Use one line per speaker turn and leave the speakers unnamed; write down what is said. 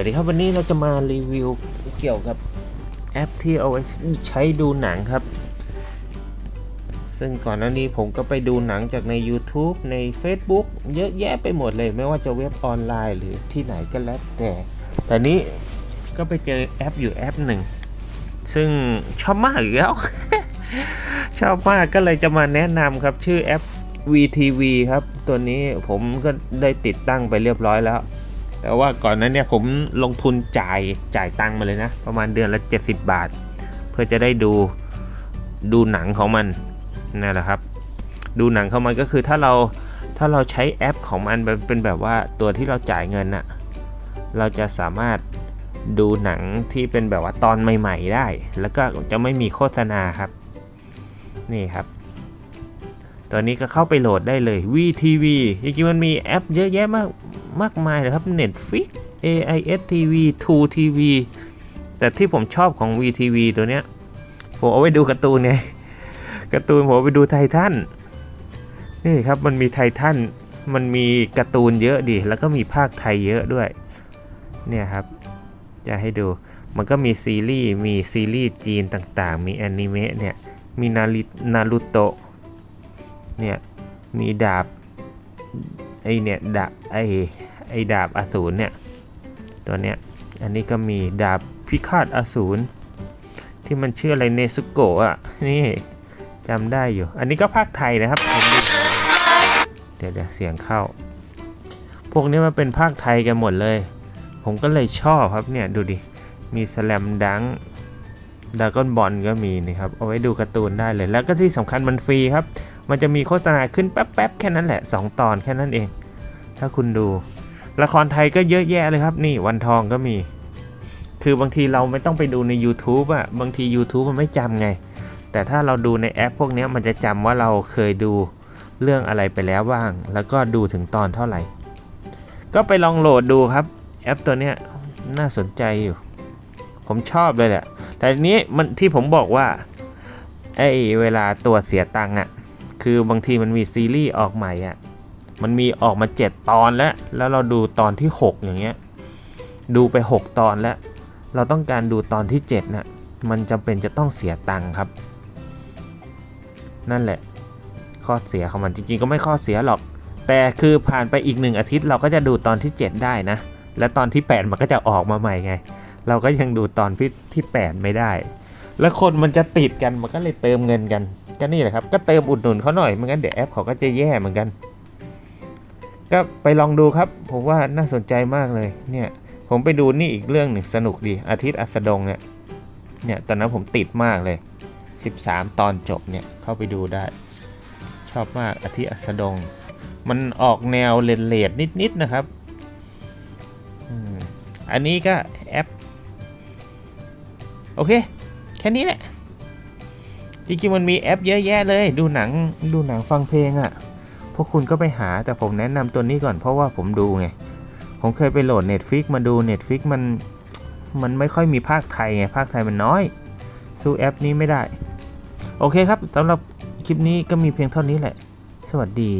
วัสดีครับวันนี้เราจะมารีวิวเกี่ยวกับแอปที่เอาไว้ใช้ดูหนังครับ ซึ่งก่อนหน้านี้ผมก็ไปดูหนังจากใน YouTube ใน Facebook เยอะแยะไปหมดเลย ไม่ว่าจะเว็บออนไลน์หรือที่ไหนก็แล้วแต่ แต่นี้ก็ไปเจอแอปอยู่แอปหนึ่ง ซึ่งชอบมากอีกแล้ว ชอบมากก็เลยจะมาแนะนำครับชื่อแอป VTV ครับ ตัวนี้ผมก็ได้ติดตั้งไปเรียบร้อยแล้ว แต่ว่าก่อนนั้นเนี่ยผมลงทุนจ่ายจ่ายตังค์มาเลยนะ ประมาณเดือนละ 70 บาท เพื่อจะได้ดูดูหนังของมันนั่นแหละครับ ดูหนังของมันก็คือถ้าเราถ้าเราใช้แอปของมันเป็นแบบว่าตัวที่เราจ่ายเงินอะเราจะสามารถดูหนังที่เป็นแบบว่าตอนใหม่ ๆ ได้ แล้วก็จะไม่มีโฆษณาครับ นี่ครับ ตัวนี้ก็เข้าไปโหลดได้เลย VTV จริงๆมันมีแอปเยอะแยะมาก มากมายเลยครับ Netflix AIS TV 2 TV แต่ที่ผมชอบของ VTV ตัวเนี้ย ผมเอาไว้ดูการ์ตูนไงการ์ตูนผมไปดูไททันนี่ครับมันมีไททันมันมีการ์ตูนเยอะดิแล้วก็มีภาคไทยเยอะด้วย เนี่ยครับ จะให้ดูมันก็มีซีรีส์ มีซีรีส์จีนต่างๆ มีแอนิเมะเนี่ย มีนารินารูโตะเนี่ย มีดาบ ไอเนี่ยดาบไอไอดาบอสูรเนี่ยตัวเนี้ยอันนี้ก็มีดาบพิฆาตอสูรที่มันชื่ออะไรเนซุโกะอะนี่จำได้อยู่ อันนี้ก็ภาคไทยนะครับ เดี๋ยวเดี๋ยวเสียงเข้า พวกนี้มันเป็นภาคไทยกันหมดเลย ผมก็เลยชอบครับเนี่ยดูดิ มีสแลมดังดากอนบอลก็มีนี่ครับ เอาไว้ดูการ์ตูนได้เลย แล้วก็ที่สำคัญมันฟรีครับ มันจะมีโฆษณาขึ้นแป๊บๆแค่นั้นแหละ 2 ตอนแค่นั้นเอง ถ้าคุณดู ละครไทยก็เยอะแยะเลยครับ นี่วันทองก็มี คือบางทีเราไม่ต้องไปดูใน YouTube อะบางที YouTube มันไม่จำไง แต่ถ้าเราดูในแอปพวกนี้มันจะจำว่าเราเคยดูเรื่องอะไรไปแล้วบ้าง แล้วก็ดูถึงตอนเท่าไหร่ ก็ไปลองโหลดดูครับ แอปตัวเนี้ยน่าสนใจอยู่ ผมชอบเลยแหละ แต่นี้มันที่ผมบอกว่าไอ้เวลาตัวเสียตังค์อะ คือบางทีมันมีซีรีส์ออกใหม่อะ่ะมันมีออกมา 7 ตอนแล้ว แล้วเราดูตอนที่ 6 อย่างเงี้ย ดูไป 6 ตอนแล้ว เราต้องการดูตอนที่7น่ะ มันจำเป็นจะต้องเสียตังค์ครับ นั่นแหละ ข้อเสียของมันจริงๆ ก็ไม่ข้อเสียหรอก แต่คือผ่านไปอีกหนึ่งอาทิตย์เราก็จะดูตอนที่ 7 ได้นะ และตอนที่ 8 มันก็จะออกมาใหม่ไง เราก็ยังดูตอนที่ที่8ไม่ได้ แล้วคนมันจะติดกันมันก็เลยเติมเงินกัน ก็นี่แหละครับ ก็เติมอุดหนุนเขาหน่อยไม่งั้นเดี๋ยวแอปเขาก็จะแย่เหมือนกัน ก็ไปลองดูครับ ผมว่าน่าสนใจมากเลยเนี่ยผมไปดูนี่อีกเรื่องหนึ่งสนุกดีอาทิตย์อัสดงเนี่ยเนี่ยตอนนั้นผมติดมากเลย 13 ตอนจบเนี่ยเข้าไปดูได้ ชอบมากอาทิตย์อัสดง มันออกแนวเลนเลดนิดๆนะครับอันนี้ก็แอป โอเค แค่นี้แหละ จริงๆมันมีแอปเยอะแยะเลย ดูหนังดูหนังฟังเพลงอะ่ะ พวกคุณก็ไปหาแต่ผมแนะนำตัวนี้ก่อนเพราะว่าผมดูไง ผมเคยไปโหลด Netflix มาดู Netflix มันมันไม่ค่อยมีภาคไทยไง ภาคไทยมันน้อย สู้แอปนี้ไม่ได้ โอเคครับสำหรับคลิปนี้ก็มีเพียงเท่านี้แหละ สวัสดี